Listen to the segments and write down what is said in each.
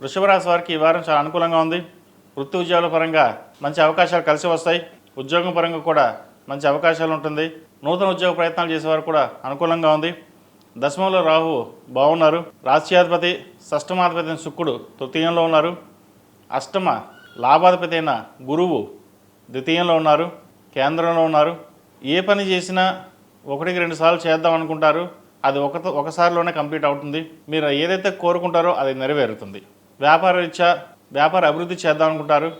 వృషభరాశి వారికి ఈ వారం చాలా అనుకూలంగా ఉంది. వృత్తి ఉద్యోగాల పరంగా మంచి అవకాశాలు కలిసి వస్తాయి. ఉద్యోగం పరంగా కూడా మంచి అవకాశాలు ఉంటుంది. నూతన ఉద్యోగ ప్రయత్నాలు చేసేవారు కూడా అనుకూలంగా ఉంది. దశమంలో రాహు బాగున్నారు. రాష్ట్రాధిపతి షష్టమాధిపతి అయిన శుక్రుడు తృతీయంలో ఉన్నారు. అష్టమ లాభాధిపతి అయిన గురువు ద్వితీయంలో ఉన్నారు. కేంద్రంలో ఉన్నారు. ఏ పని చేసినా ఒకటికి రెండు సార్లు చేద్దాం అనుకుంటారు. అది ఒక ఒకసారిలోనే కంప్లీట్ అవుతుంది. మీరు ఏదైతే కోరుకుంటారో అది నెరవేరుతుంది. వ్యాపార రీత్యా వ్యాపార అభివృద్ధి చేద్దాం అనుకుంటారు.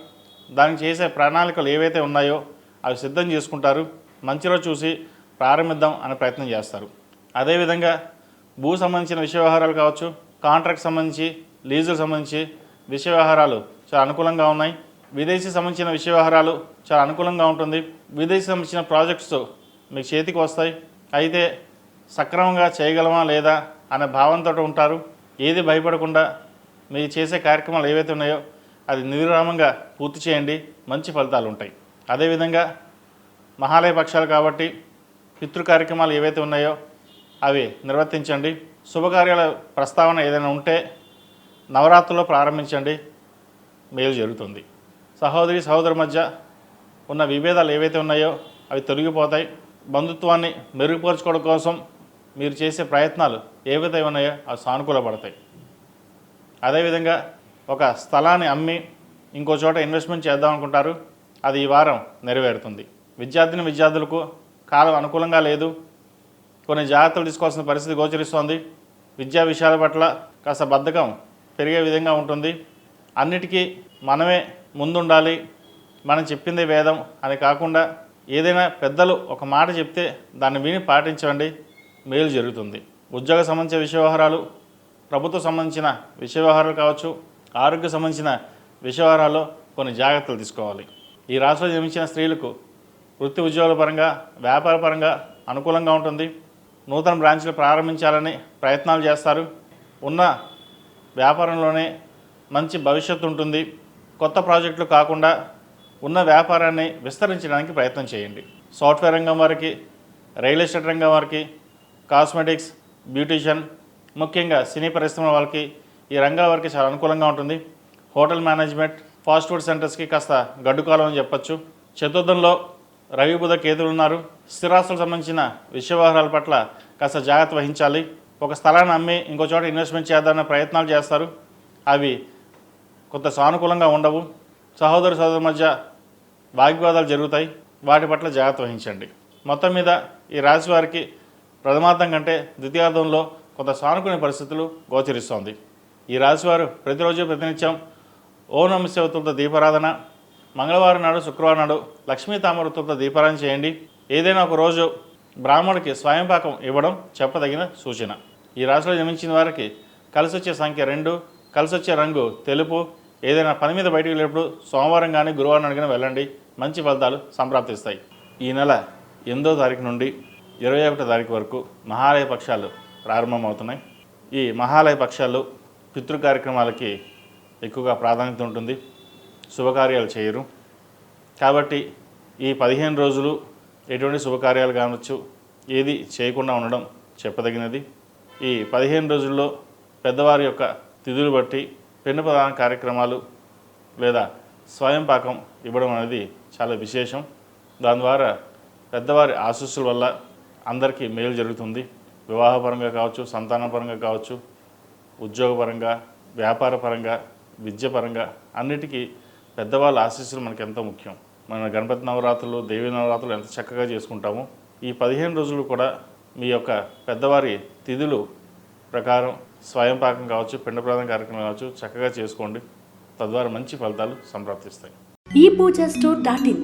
దానికి చేసే ప్రణాళికలు ఏవైతే ఉన్నాయో అవి సిద్ధం చేసుకుంటారు. మంచి రోజు చూసి ప్రారంభిద్దాం అనే ప్రయత్నం చేస్తారు. అదేవిధంగా భూ సంబంధించిన విషయ వ్యవహారాలు కావచ్చు కాంట్రాక్ట్ సంబంధించి లీజుకు సంబంధించి విషయ వ్యవహారాలు చాలా అనుకూలంగా ఉన్నాయి. విదేశీ సంబంధించిన విషయ వ్యవహారాలు చాలా అనుకూలంగా ఉంటుంది. విదేశీ సంబంధించిన ప్రాజెక్ట్స్ మీకు చేతికి వస్తాయి. అయితే సక్రమంగా చేయగలమా లేదా అనే భావంతో ఉంటారు. ఏది భయపడకుండా మీరు చేసే కార్యక్రమాలు ఏవైతే ఉన్నాయో అది నిర్విరామంగా పూర్తి చేయండి. మంచి ఫలితాలు ఉంటాయి. అదేవిధంగా మహాలయ పక్షాలు కాబట్టి పితృ కార్యక్రమాలు ఏవైతే ఉన్నాయో అవి నిర్వర్తించండి. శుభకార్యాల ప్రస్తావన ఏదైనా ఉంటే నవరాత్రుల్లో ప్రారంభించండి. మేలు జరుగుతుంది. సహోదరి సహోదరు మధ్య ఉన్న విభేదాలు ఏవైతే ఉన్నాయో అవి తొలగిపోతాయి. బంధుత్వాన్ని మెరుగుపరచుకోవడం కోసం మీరు చేసే ప్రయత్నాలు ఏవైతే ఉన్నాయో అవి సానుకూలపడతాయి. అదేవిధంగా ఒక స్థలాన్ని అమ్మి ఇంకో చోట ఇన్వెస్ట్మెంట్ చేద్దాం అనుకుంటారు అది ఈ వారం నెరవేరుతుంది. విద్యార్థిని విద్యార్థులకు కాలం అనుకూలంగా లేదు. కొన్ని జాగ్రత్తలు తీసుకోవాల్సిన పరిస్థితి గోచరిస్తోంది. విద్యా విషయాల పట్ల కాస్త బద్ధకం పెరిగే విధంగా ఉంటుంది. అన్నిటికీ మనమే ముందుండాలి. మనం చెప్పింది వేదం అని కాకుండా ఏదైనా పెద్దలు ఒక మాట చెప్తే దాన్ని విని పాటించండి. మేలు జరుగుతుంది. ఉద్యోగ సంబంధించిన విషయ వ్యవహారాలు ప్రభుత్వ సంబంధించిన విషయ వ్యవహారాలు కావచ్చు ఆరోగ్య సంబంధించిన విషయ వ్యవహారాల్లో కొన్ని జాగ్రత్తలు తీసుకోవాలి. ఈ రాశిలో జన్మించిన స్త్రీలకు వృత్తి ఉద్యోగాల పరంగా వ్యాపార పరంగా అనుకూలంగా ఉంటుంది. నూతన బ్రాంచ్లు ప్రారంభించాలని ప్రయత్నాలు చేస్తారు. ఉన్న వ్యాపారంలోనే మంచి భవిష్యత్తు ఉంటుంది. కొత్త ప్రాజెక్టులు కాకుండా ఉన్న వ్యాపారాన్ని విస్తరించడానికి ప్రయత్నం చేయండి. సాఫ్ట్వేర్ రంగం వారికి రియల్ ఎస్టేట్ రంగం వారికి కాస్మెటిక్స్ బ్యూటీషియన్ ముఖ్యంగా సినీ పరిశ్రమ వాళ్ళకి ఈ రంగాల వారికి చాలా అనుకూలంగా ఉంటుంది. హోటల్ మేనేజ్మెంట్ ఫాస్ట్ ఫుడ్ సెంటర్స్కి కాస్త గడ్డుకాలం అని చెప్పొచ్చు. చతుర్థంలో రవి బుధ కేతులు ఉన్నారు. స్థిరాస్తులకు సంబంధించిన విషయ వ్యవహారాల పట్ల కాస్త జాగ్రత్త వహించాలి. ఒక స్థలాన్ని అమ్మి ఇంకో చోట ఇన్వెస్ట్మెంట్ చేద్దామనే ప్రయత్నాలు చేస్తారు. అవి కొంత సానుకూలంగా ఉండవు. సహోదరు సహోదరు మధ్య వాగ్వాదాలు జరుగుతాయి. వాటి పట్ల జాగ్రత్త వహించండి. మొత్తం మీద ఈ రాశి వారికి ప్రథమార్థం కంటే ద్వితీయార్థంలో కొంత సానుకూల పరిస్థితులు గోచరిస్తోంది. ఈ రాశివారు ప్రతిరోజు ప్రతినిత్యం ఓ నమశివతులతో దీపారాధన మంగళవారం నాడు శుక్రవారం నాడు లక్ష్మీ తామరతులతో దీపారాధన చేయండి. ఏదైనా ఒక రోజు బ్రాహ్మణుడికి స్వయంపాకం ఇవ్వడం చెప్పదగిన సూచన. ఈ రాశిలో జన్మించిన వారికి కలిసి వచ్చే సంఖ్య రెండు కలిసి వచ్చే రంగు తెలుపు. ఏదైనా పని మీద బయటికి వెళ్ళినప్పుడు సోమవారం కానీ గురువారం అడిగిన వెళ్ళండి. మంచి ఫలితాలు సంప్రాప్తిస్తాయి. ఈ నెల ఎనిమిదో తారీఖు నుండి ఇరవై ఒకటో తారీఖు వరకు మహాలయ పక్షాలు ప్రారంభమవుతున్నాయి. ఈ మహాలయ పక్షాలు పితృ కార్యక్రమాలకి ఎక్కువగా ప్రాధాన్యత ఉంటుంది. శుభకార్యాలు చేయరు. కాబట్టి ఈ పదిహేను రోజులు ఎటువంటి శుభకార్యాలు కావచ్చు ఏది చేయకుండా ఉండడం చెప్పదగినది. ఈ పదిహేను రోజుల్లో పెద్దవారి యొక్క తిథులు బట్టి పెన్ను ప్రధాన కార్యక్రమాలు లేదా స్వయం పాకం ఇవ్వడం అనేది చాలా విశేషం. దాని ద్వారా పెద్దవారి ఆశస్సుల వల్ల అందరికీ మేలు జరుగుతుంది. వివాహపరంగా కావచ్చు సంతానపరంగా కావచ్చు ఉద్యోగపరంగా వ్యాపారపరంగా విద్యపరంగా అన్నిటికీ పెద్దవాళ్ళ ఆశీస్సులు మనకి ఎంతో ముఖ్యం. మన గణపతి నవరాత్రులు దేవి నవరాత్రులు ఎంత చక్కగా చేసుకుంటామో ఈ పదిహేను రోజులు కూడా మీ యొక్క పెద్దవారి తిథులు ప్రకారం స్వయం పాకం కావచ్చు పిండప్రదం కార్యక్రమం కావచ్చు చక్కగా చేసుకోండి. తద్వారా మంచి ఫలితాలు సంప్రాప్తిస్తాయి. ఈ పూజ స్టోర్ డాట్ ఇన్